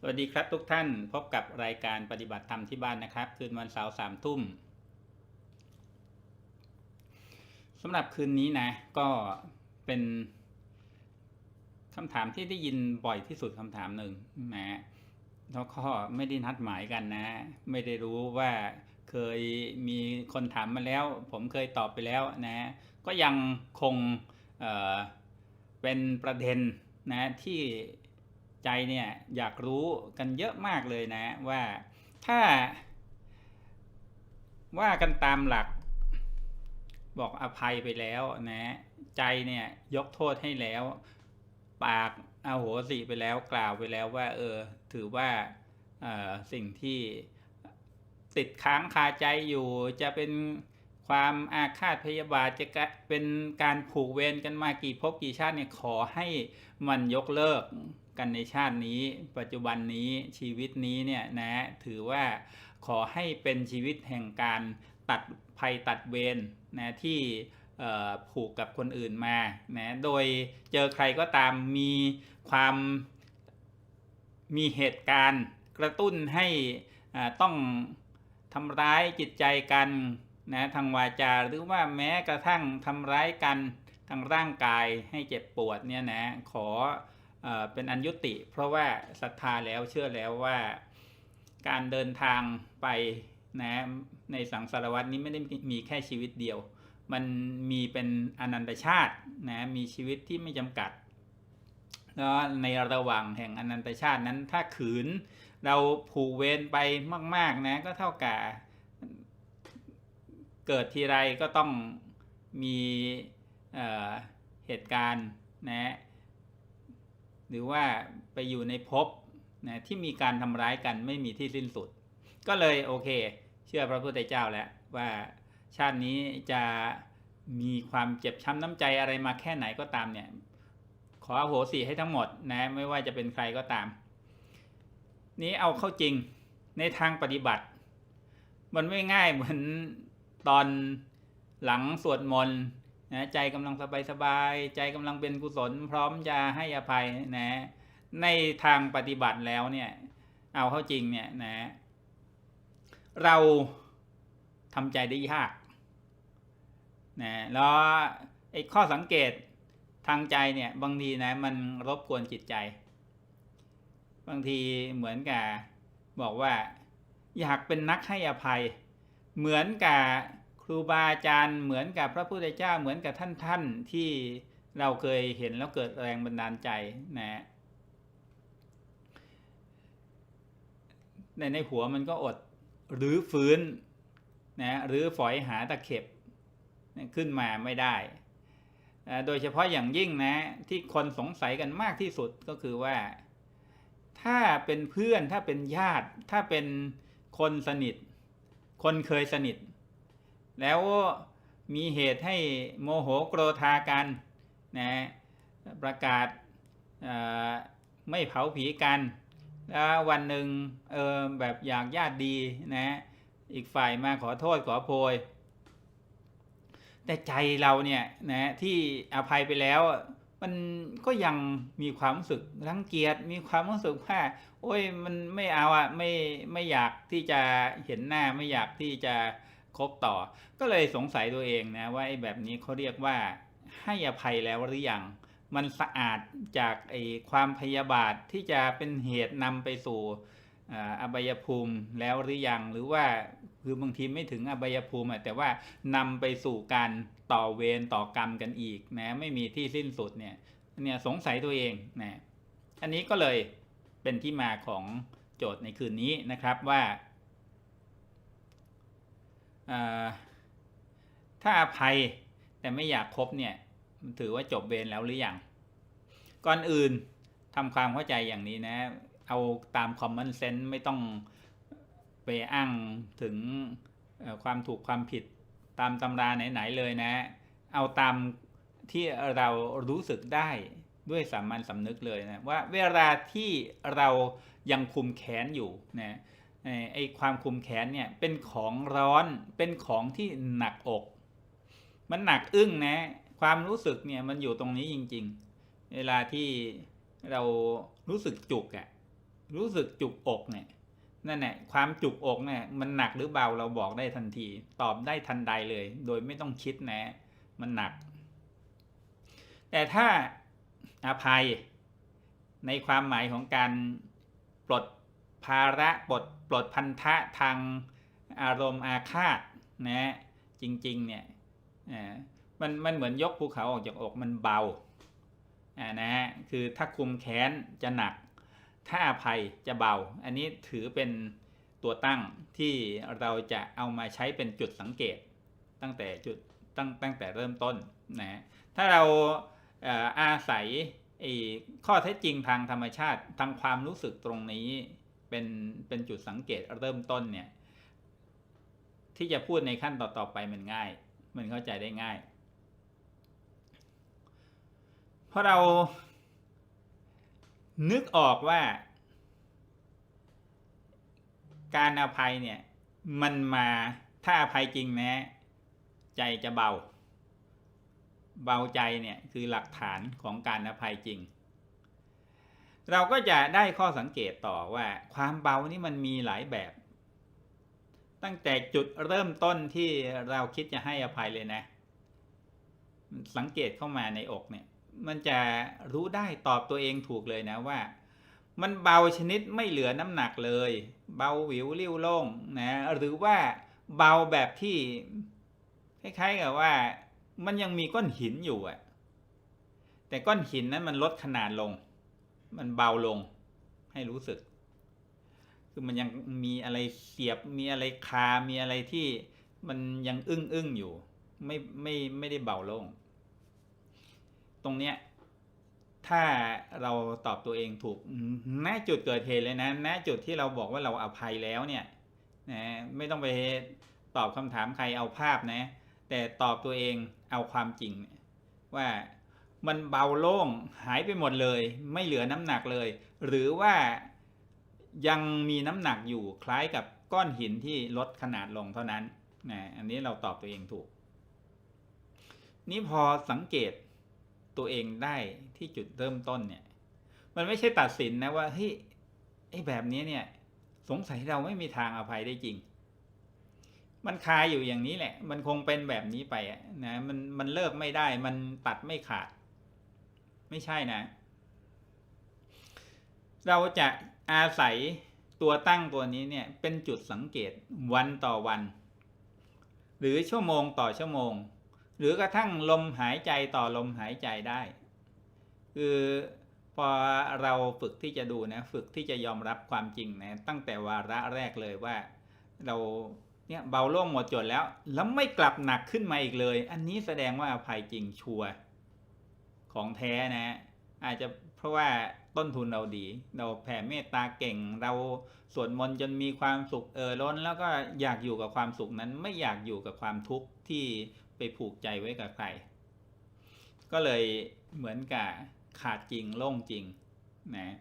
สวัสดีครับทุกท่านพบกับรายการปฏิบัติธรรมที่บ้านนะครับ คืนวันเสาร์สามทุ่มสำหรับคืนนี้นะ ก็เป็นคำถามที่ได้ยินบ่อยที่สุดคำถามหนึ่งนะแล้วก็ไม่ได้นัดหมายกันนะ ไม่ได้รู้ว่าเคยมีคนถามมาแล้ว ผมเคยตอบไปแล้วนะ ก็ยังคงเเป็นประเด็นนะที่ ใจเนี่ยอยากรู้กันเยอะมากเลยนะว่าถ้า ว่ากันตามหลัก บอกอภัยไปแล้วนะใจเนี่ยยกโทษให้แล้ว ปากอาโหสิไปแล้วกล่าวไปแล้วว่า เออ ถือว่าสิ่งที่ติดค้างคาใจอยู่จะเป็นความอาฆาตพยาบาทจะกะเป็นการผูกเวรกันมากี่ภพกี่ชาติเนี่ยขอให้มันยกเลิก กันในชาตินี้ ปัจจุบันนี้ชีวิตนี้เนี่ยนะถือว่าขอให้เป็นชีวิตแห่งการตัดภัยตัดเวรนะที่ผูกกับคนอื่นมานะโดยเจอใครก็ตามมีความมีเหตุการณ์กระตุ้นให้ต้องทำร้ายจิตใจกันนะทางวาจาหรือว่าแม้กระทั่งทำร้ายกันทางร่างกายให้เจ็บปวดเนี่ยนะขอ เป็นอันยุติ เพราะว่าศรัทธาแล้วเชื่อแล้วว่าการเดินทางไปนะในสังสารวัตนี้ไม่ได้มีแค่ชีวิตเดียว มันมีเป็นอนันตชาตินะมีชีวิตที่ไม่จำกัดแล้วในระหว่างแห่งอนันตชาตินั้นถ้าขืนเราผูกเวรไปมาก ๆนะก็เท่ากับเกิดทีไรก็ต้องมีเหตุการณ์นะ หรือว่าไปอยู่ในภพนะที่มีการทำร้ายกันไม่มีที่สิ้นสุด ก็เลยโอเค เชื่อพระพุทธเจ้าแล้วว่าชาตินี้จะมีความเจ็บช้ำน้ำใจอะไรมาแค่ไหนก็ตามเนี่ย ขออโหสิให้ทั้งหมดนะไม่ว่าจะเป็นใครก็ตาม นี้เอาเข้าจริงในทางปฏิบัติ มันไม่ง่ายเหมือนตอนหลังสวดมนต์ นะใจกำลังสบายสบายๆใจกำลังเป็นกุศล พร้อมจะให้อภัยนะ ในทางปฏิบัติแล้วเนี่ยเอาเข้าจริงเนี่ยนะ เราทำใจได้ยากนะแล้วไอ้ข้อสังเกตทางใจเนี่ยบางทีนะมันรบกวนจิตใจ บางทีเหมือนกับบอกว่า อยากเป็นนักให้อภัย เหมือนกับ รูบาอาจารย์เหมือนกับพระพุทธเจ้าเหมือนกับท่านท่านที่เราเคยเห็นแล้วเกิดแรงบันดาลใจนะในในหัวมันก็อดหรือฟื้นนะหรือฝอยหาตะเข็บขึ้นมาไม่ได้ โดยเฉพาะอย่างยิ่งนะ ที่คนสงสัยกันมากที่สุดก็คือว่า ถ้าเป็นเพื่อนถ้าเป็นญาติ ถ้าเป็นคนสนิท คนเคยสนิท แล้วมีเหตุให้โมโหโกรธากันนะประกาศไม่เผาผีกันแล้ววันหนึ่งเออแบบอยากญาติดีนะอีกฝ่ายมาขอโทษขอโพย แต่ใจเราเนี่ยนะที่อภัยไปแล้ว มันก็ยังมีความรู้สึกรังเกียจมีความรู้สึกว่าโอ้ยมันไม่เอาอะไม่ไม่อยากที่จะเห็นหน้าไม่อยากที่จะ คบต่อ ก็เลยสงสัยตัวเองนะว่าไอ้แบบนี้เขาเรียกว่าให้อภัยแล้วหรือยังมันสะอาดจากไอ้ความพยาบาทที่จะเป็นเหตุนำไปสู่อาอบายภูมิแล้วหรือยังหรือว่าคือบางทีไม่ถึงอบายภูมิแต่ว่านำไปสู่การต่อเวรต่อกรรมกันอีกนะไม่มีที่สิ้นสุดเนี่ยเนี่ยสงสัยตัวเองนะอันนี้ก็เลยเป็นที่มาของโจทย์ในคืนนี้นะครับว่า ถ้าอภัยแต่ไม่อยากคบเนี่ยถือว่าจบเวรแล้วหรืออยังก่อนอื่นทำความเข้าใจอย่างนี้นะ เอาตาม common sense ไม่ต้องไปอ้างถึงความถูกความผิดตามตำราไหนๆเลยนะ เอาตามที่เรารู้สึกได้ด้วยสามัญสำนึกเลยนะว่าเวลาที่เรายังคุมแขนอยู่นะ ไอ้ความคุมแขนเนี่ยเป็นของร้อนเป็นของที่หนักอก มันหนักอึ้งนะ ความรู้สึกเนี่ยมันอยู่ตรงนี้จริง ๆ เวลาที่เรารู้สึกจุกอะ่ะรู้สึกจุกอกเนี่ยนั่นแหละความจุกอกเนี่ยมันหนักหรือเบาเราบอกได้ทันที ตอบได้ทันใดเลย โดยไม่ต้องคิดนะ มันหนัก แต่ถ้าอภัยในความหมายของการปลด ภาระปลดปลดพันธะทางอารมณ์อาฆาตนะจริงๆเนี่ยอ่ามันมันเหมือนยกภูเขาออกจากอกมันเบาอ่านะฮะคือถ้าคุมแค้นจะหนัก ถ้าอภัยจะเบา อันนี้ถือเป็นตัวตั้งที่เราจะเอามาใช้เป็นจุดสังเกต ตั้งแต่จุดตั้งตั้งแต่เริ่มต้นนะถ้าเราอาศัยข้อเท็จจริงทางธรรมชาติทางความรู้สึกตรงนี้ เป็นเป็นจุดสังเกตเริ่มต้นเนี่ยที่จะพูดในขั้นต่อๆไปมันง่าย มันเข้าใจได้ง่าย เพราะเรานึกออกว่า การอภัยเนี่ยมันมาถ้าอภัยจริงนะใจจะเบา เบาใจเนี่ยคือหลักฐานของการอภัยจริง เราก็จะได้ข้อสังเกตต่อว่าความเบานี่มันมีหลายแบบ ตั้งแต่จุดเริ่มต้นที่เราคิดจะให้อภัยเลยนะ สังเกตเข้ามาในอกเนี่ย มันจะรู้ได้ตอบตัวเองถูกเลยนะว่า มันเบาชนิดไม่เหลือน้ำหนักเลย เบาหวิวเริ้วโล่งนะหรือว่าเบาแบบที่คล้ายๆกับว่า มันยังมีก้อนหินอยู่อะแต่ก้อนหินนั้นมันลดขนาดลง มันเบาลงให้รู้สึก คือมันยังมีอะไรเสียบมีอะไรคา มีอะไรที่มันยังอึ้งอึ้งอยู่ ไม่ไม่ไม่ได้เบาลง ตรงเนี้ย ถ้าเราตอบตัวเองถูกณจุดเกิดเหตุเลยนะณจุดที่เราบอกว่าเราอภัยแล้วเนี่ยนะไม่ต้องไปตอบคำถามใครเอาภาพนะ แต่ตอบตัวเองเอาความจริงว่า มันเบาโล่งหายไปหมดเลย ไม่เหลือน้ำหนักเลย หรือว่ายังมีน้ำหนักอยู่คล้ายกับก้อนหินที่ลดขนาดลงเท่านั้นนะอันนี้เราตอบตัวเองถูก นี่พอสังเกตตัวเองได้ที่จุดเริ่มต้นเนี่ย มันไม่ใช่ตัดสินนะว่าเฮ้ยไอ้แบบนี้เนี่ย สงสัยเราไม่มีทางอภัยได้จริง มันคาอยู่อย่างนี้แหละ มันคงเป็นแบบนี้ไปนะมันมันเลิกไม่ได้ มันตัดไม่ขาด ไม่ใช่นะ เราจะอาศัยตัวตั้งตัวนี้เนี่ยเป็นจุดสังเกตวันต่อวัน หรือชั่วโมงต่อชั่วโมง หรือกระทั่งลมหายใจต่อลมหายใจได้ คือพอเราฝึกที่จะดูนะฝึกที่จะยอมรับความจริงนะตั้งแต่วาระแรกเลยว่า เราเนี่ยเบาโล่งหมดจดแล้ว แล้วไม่กลับหนักขึ้นมาอีกเลย อันนี้แสดงว่าอภัยจริงชัวร์ ของแท้นะ อาจจะเพราะว่าต้นทุนเราดี เราแผ่เมตตาเก่ง เราสวดมนต์จนมีความสุขเออล้น แล้วก็อยากอยู่กับความสุขนั้นไม่อยากอยู่กับความทุกข์ที่ไปผูกใจไว้กับใคร ก็เลยเหมือนกับขาดจริงโล่งจริงนะ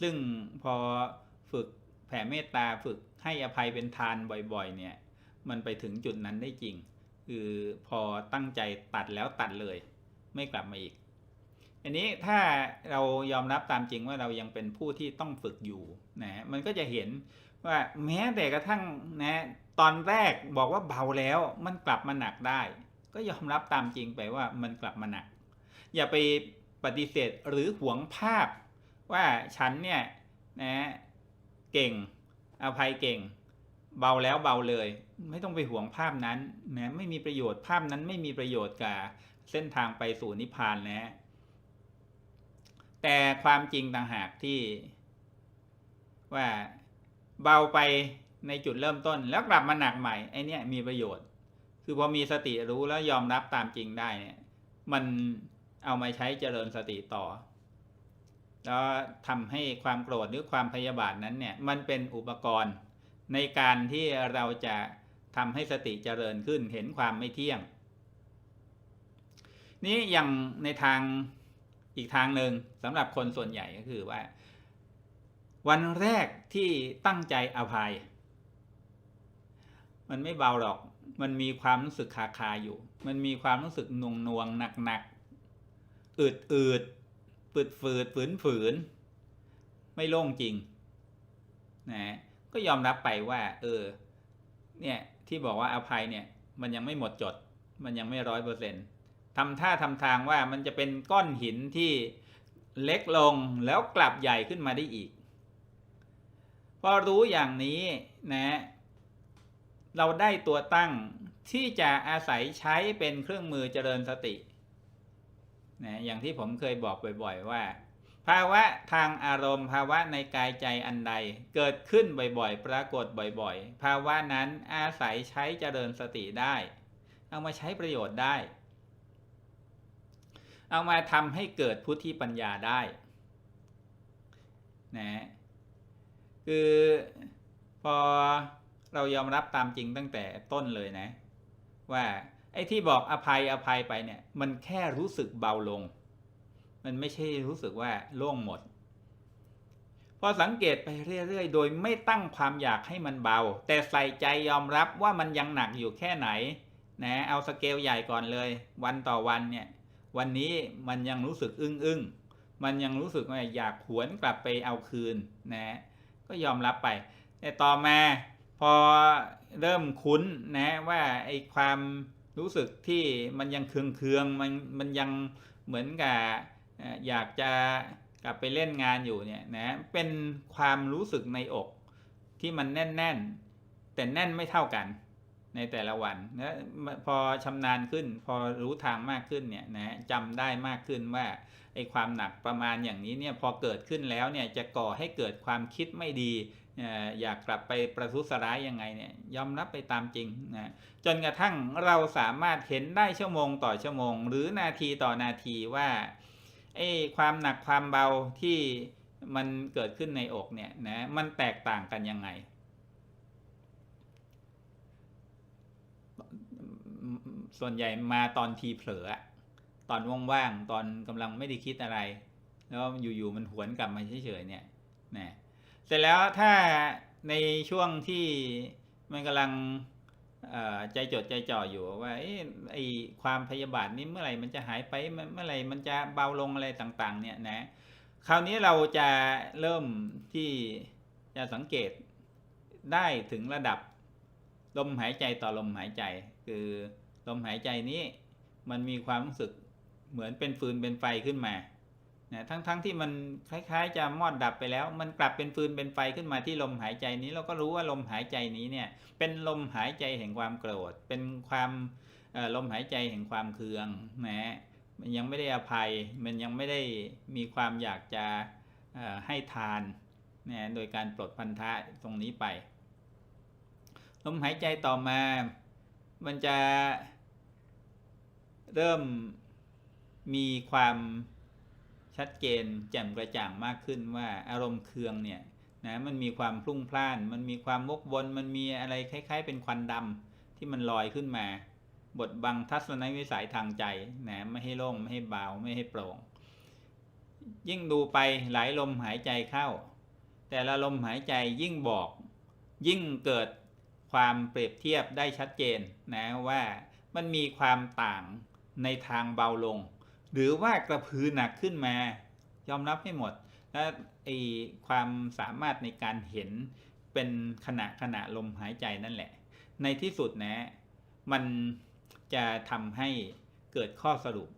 ซึ่งพอฝึกแผ่เมตตาฝึกให้อภัยเป็นทานบ่อยๆ เนี่ย มันไปถึงจุดนั้นได้จริง คือพอตั้งใจตัดแล้วตัดเลย ไม่กลับมาอีก อันนี้ถ้าเรายอมรับตามจริงว่าเรายังเป็นผู้ที่ต้องฝึกอยู่นะมันก็จะเห็นว่าแม้แต่กระทั่งนะตอนแรกบอกว่าเบาแล้วมันกลับมาหนักได้ ก็ยอมรับตามจริงไปว่ามันกลับมาหนัก อย่าไปปฏิเสธหรือหวงภาพว่าฉันเนี่ยนะเก่งอภัยเก่ง เบาแล้วเบาเลย ไม่ต้องไปหวงภาพนั้นนะไม่มีประโยชน์ภาพนั้นไม่มีประโยชน์กับเส้นทางไปสู่นิพพานนะ แต่ความจริงต่างหากที่ ว่าเบาไปในจุดเริ่มต้นแล้วกลับมาหนักใหม่ไอเนี้ยมีประโยชน์ คือพอมีสติรู้แล้วยอมรับตามจริงได้เนี่ย มันเอามาใช้เจริญสติต่อ แล้วทำให้ความโกรธหรือความพยาบาทนั้นเนี่ย มันเป็นอุปกรณ์ในการที่เราจะทำให้สติเจริญขึ้นเห็นความไม่เที่ยง นี่อย่างในทาง อีกทางหนึ่งสำหรับคนส่วนใหญ่ก็คือว่า วันแรกที่ตั้งใจอภัย มันไม่เบาหรอก มันมีความรู้สึกคาคาอยู่ มันมีความรู้สึกนวงนวงหนักหนักอืดอืดฝืดฝืดฝืนฝืน ไม่โล่งจริงนะก็ยอมรับไปว่า เออ เนี่ยที่บอกว่าอภัยเนี่ย มันยังไม่หมดจด มันยังไม่ร้อยเปอร์เซ็นต์ ทำท่าทำทางว่ามันจะเป็นก้อนหินที่เล็กลงแล้วกลับใหญ่ขึ้นมาได้อีก พอรู้อย่างนี้นะเราได้ตัวตั้งที่จะอาศัยใช้เป็นเครื่องมือเจริญสตินะอย่างที่ผมเคยบอกบ่อย ๆ ว่า ภาวะทางอารมณ์ ภาวะในกายใจอันใด เกิดขึ้นบ่อยๆ ปรากฏบ่อยๆ ภาวะนั้นอาศัยใช้เจริญสติได้ เอามาใช้ประโยชน์ได้ เอามาทำให้เกิดพุทธิปัญญาได้นะคือพอเรายอมรับตามจริงตั้งแต่ต้นเลยนะ ว่าไอ้ที่บอกอภัยอภัยไปเนี่ย มันแค่รู้สึกเบาลง มันไม่ใช่รู้สึกว่าโล่งหมด พอสังเกตไปเรื่อยๆ โดยไม่ตั้งความอยากให้มันเบา แต่ใส่ใจยอมรับว่ามันยังหนักอยู่แค่ไหนนะเอาสเกลใหญ่ก่อนเลย วันต่อวันเนี่ย วันนี้มันยังรู้สึกอึ้งอึ้งมันยังรู้สึกว่าอยากหวนกลับไปเอาคืนนะก็ยอมรับไป แต่ต่อมาพอเริ่มคุ้นนะว่าไอ้ความรู้สึกที่มันยังเคืองเคืองมันมันยังเหมือนกับเอ่ออยากจะกลับไปเล่นงานอยู่เนี่ยนะเป็นความรู้สึกในอกที่มันแน่น ๆ แต่แน่นไม่เท่ากัน ในแต่ละวันนะพอชำนาญขึ้น พอรู้ทางมากขึ้นเนี่ยนะจำได้มากขึ้นว่าไอ้ความหนักประมาณอย่างนี้เนี่ยพอเกิดขึ้นแล้วเนี่ยจะก่อให้เกิดความคิดไม่ดีเอ่ออยากกลับไปประทุษร้ายยังไงเนี่ยยอมรับไปตามจริงนะจนกระทั่งเราสามารถเห็นได้ชั่วโมงต่อชั่วโมง หรือนาทีต่อนาทีว่าไอ้ความหนักความเบาที่มันเกิดขึ้นในอกเนี่ยนะมันแตกต่างกันยังไง ส่วนใหญ่มาตอนทีเผลอตอนว่างๆตอนกำลังไม่ได้คิดอะไร แล้วอยู่ๆมันหวนกลับมาเฉยๆเนี่ยนะเสร็จแล้วถ้าในช่วงที่มันกำลังใจจดใจจ่ออยู่ว่าเอ๊ะไอความพยาบาทนี้เมื่อไหร่มันจะหายไปเมื่อเมื่อไหร่มันจะเบาลงอะไรต่างๆ เนี่ยนะคราวนี้เราจะเริ่มที่จะสังเกตได้ถึงระดับลมหายใจต่อลมหายใจคือ ลมหายใจนี้มันมีความรู้สึกเหมือนเป็นฟืนเป็นไฟขึ้นมานะทั้งๆทที่มันคล้ายๆ จะมอดดับไปแล้ว มันกลับเป็นฟืนเป็นไฟขึ้นมาที่ลมหายใจนี้ เราก็รู้ว่าลมหายใจนี้เนี่ยเป็นลมหายใจแห่งความโกรธ เป็นความลมหายใจแห่งความเคืองนะมันยังไม่ได้อภัย มันยังไม่ได้มีความอยากจะให้ทานนะโดยการปลดพันธะตรงนี้ไป ลมหายใจต่อมา มันจะเริ่มมีความชัดเจนแจ่มกระจ่างมากขึ้นว่าอารมณ์เคืองเนี่ยนะมันมีความพลุ่งพล่าน มันมีความวกวนมันมีอะไรคล้าย ๆ เป็นควันดำที่มันลอยขึ้นมา บดบังทัศนวิสัยทางใจนะไม่ให้โล่งไม่ให้เบาไม่ให้โปร่ง ยิ่งดูไปหลายลมหายใจเข้า แต่ละลมหายใจยิ่งบอก ยิ่งเกิด ความเปรียบเทียบได้ชัดเจนนะว่ามันมีความต่างในทางเบาลง หรือว่ากระพือหนักขึ้นมา ยอมรับให้หมด และไอความสามารถในการเห็นเป็นขณะขณะลมหายใจนั่นแหละ ในที่สุดนะ มันจะทำให้เกิดข้อสรุป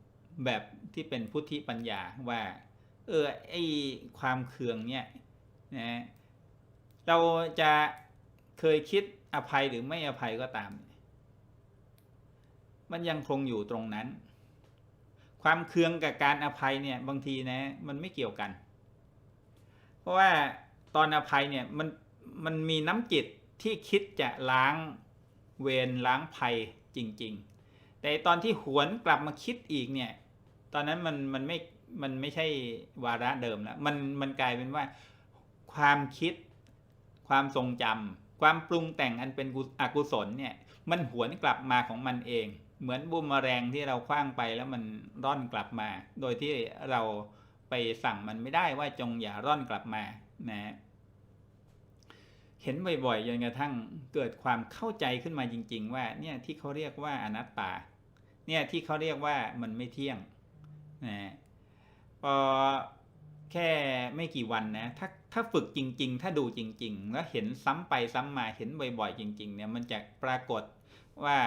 แบบที่เป็นพุทธิปัญญาว่า เออไอความเคืองเนี่ยนะเราจะเคยคิด อภัยหรือไม่อภัยก็ตาม มันยังคงอยู่ตรงนั้น ความเคืองกับการอภัยเนี่ยบางทีนะ มันไม่เกี่ยวกัน เพราะว่าตอนอภัยเนี่ยมันมันมีน้ำจิตที่คิดจะล้างเวรล้างภัยจริง ๆ แต่ตอนที่หวนกลับมาคิดอีกเนี่ย ตอนนั้นมันมันไม่มันไม่ใช่วาระเดิมแล้ว มันมันกลายเป็นว่าความคิดความทรงจำ ความปรุงแต่งอันเป็นอกุศลเนี่ย มันหวนกลับมาของมันเอง เหมือนบูมมอแรงที่เราคว้างไปแล้วมันร่อนกลับมา โดยที่เราไปสั่งมันไม่ได้ว่าจงอย่าร่อนกลับมานะเห็นบ่อยๆจนกระทั่งเกิดความเข้าใจขึ้นมาจริง ๆ ว่าเนี่ยที่เขาเรียกว่าอนัตตา เนี่ยที่เขาเรียกว่ามันไม่เที่ยงนะพอแค่ไม่กี่วันนะถ้า ถ้าฝึกจริง ๆ ถ้าดูจริง ๆ แล้วเห็นซ้ำไปซ้ำมาเห็นบ่อย ๆ จริง ๆ เนี่ยมันจะปรากฏว่า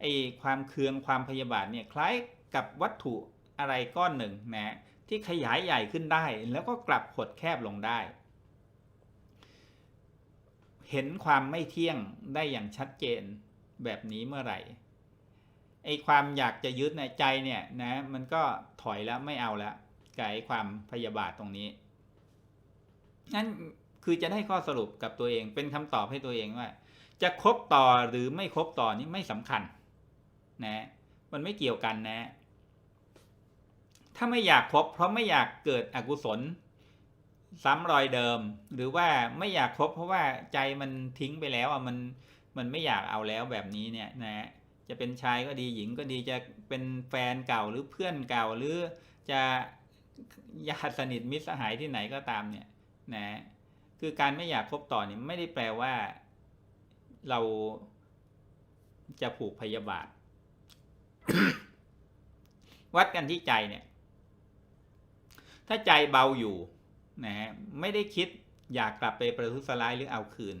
ไอ้ความเคืองความพยาบาทเนี่ยคล้ายกับวัตถุอะไรก้อนหนึ่งนะที่ขยายใหญ่ขึ้นได้ แล้วก็กลับหดแคบลงได้ เห็นความไม่เที่ยงได้อย่างชัดเจนแบบนี้เมื่อไหร่ไอ้ความอยากจะยึดในใจเนี่ยนะมันก็ถอยแล้วไม่เอาแล้วกับไอ้ความพยาบาทตรงนี้ นั่นคือจะได้ข้อสรุปกับตัวเองเป็นคำตอบให้ตัวเองว่า จะคบต่อหรือไม่คบต่อนี่ไม่สำคัญ นะ มันไม่เกี่ยวกันนะ ถ้าไม่อยากคบ เพราะไม่อยากเกิดอกุศล ซ้ำรอยเดิม หรือว่าไม่อยากคบ เพราะว่าใจมันทิ้งไปแล้วอะมันมันไม่อยากเอาแล้วแบบนี้เนี่ยนะ จะเป็นชายก็ดีหญิงก็ดีจะเป็นแฟนเก่าหรือเพื่อนเก่าหรือจะญาติสนิทมิตรสหายที่ไหนก็ตามเนี่ย นะคือการไม่อยากคบต่อนี่ไม่ได้แปลว่า เราจะผูกพยาบาท วัดกันที่ใจเนี่ย ถ้าใจเบาอยู่นะฮะไม่ได้คิดอยากกลับไปประทุษร้ายหรือเอาคืน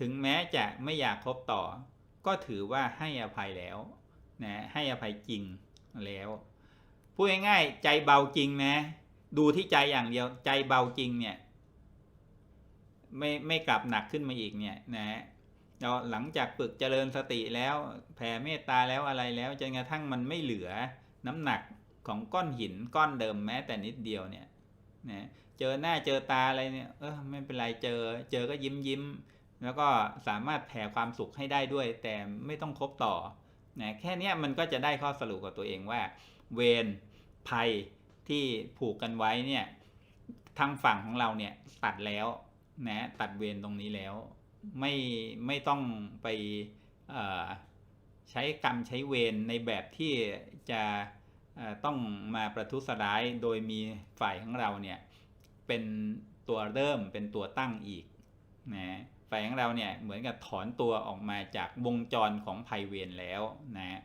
ถึงแม้จะไม่อยากคบต่อ ก็ถือว่าให้อภัยแล้วนะให้อภัยจริงแล้วพูดง่ายๆใจเบาจริงนะดูที่ใจอย่างเดียวใจเบาจริงเนี่ย ไม่ไม่กลับหนักขึ้นมาอีกเนี่ยนะฮะเราหลังจากฝึกเจริญสติแล้วแผ่เมตตาแล้วอะไรแล้วจนกระทั่งมันไม่เหลือน้ำหนักของก้อนหินก้อนเดิมแม้แต่นิดเดียวเนี่ยนะเจอหน้าเจอตาอะไรเนี่ยเออไม่เป็นไรเจอ เจอก็ยิ้มยิ้มแล้วก็สามารถแผ่ความสุขให้ได้ด้วย แต่ไม่ต้องคบต่อนะแค่นี้มันก็จะได้ข้อสรุปกับตัวเองว่า เวรภัยที่ผูกกันไว้เนี่ยทางฝั่งของเราเนี่ยตัดแล้ว นะตัดเวรตรงนี้แล้ว ไม่ไม่ต้องไปใช้กรรมใช้เวรในแบบที่จะต้องมาประทุษร้ายโดยมีฝ่ายของเราเนี่ยเป็นตัวเริ่มเป็นตัวตั้งอีกนะฝ่ายของเราเนี่ยเหมือนกับถอนตัวออกมาจากวงจรของภัยเวรแล้วนะ